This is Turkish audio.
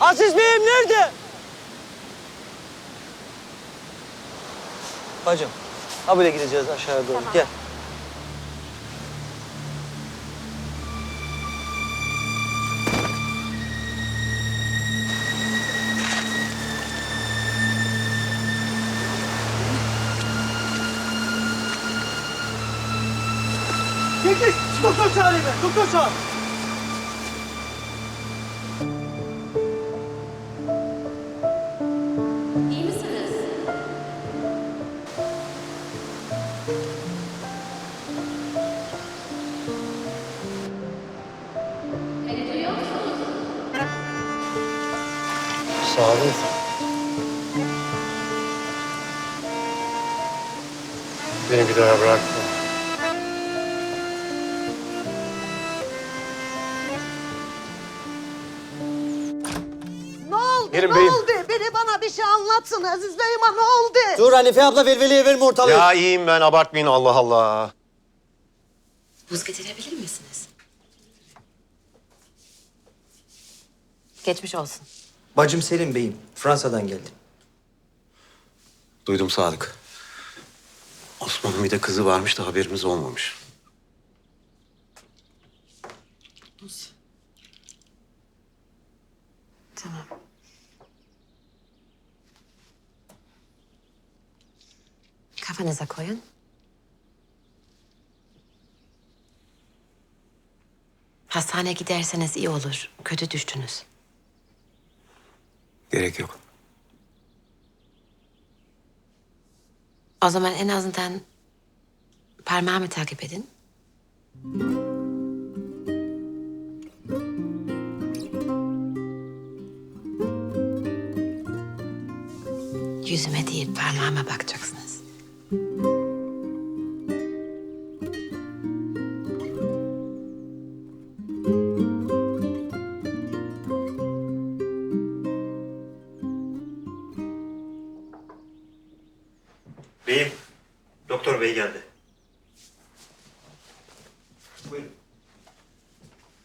Aziz Bey'im nerede? Bacım, ha böyle gideceğiz aşağıya doğru. Gel. Gel gel, doktor çağırayım ben, doktor çağır. Sağ olun. Beni bir daha bırakma. Ne oldu? Yerim ne beyim. oldu? Biri bana bir şey anlatsın Aziz Bey'ime ne oldu? Dur Hanife abla velveliye verme ortalığı. Ya iyiyim ben abartmayın Allah Allah. Buz getirebilir misiniz? Geçmiş olsun. Bacım Selim Bey'im. Fransa'dan geldim. Duydum Sadık. Osman'ın bir de kızı varmış da haberimiz olmamış. Tamam. Kafanıza koyun. Hastaneye giderseniz iyi olur. Kötü düştünüz. Gerek yok. O zaman en azından parmağımı takip edin. Yüzüme değil parmağıma bakacaksınız. Beyim, doktor bey geldi. Buyurun.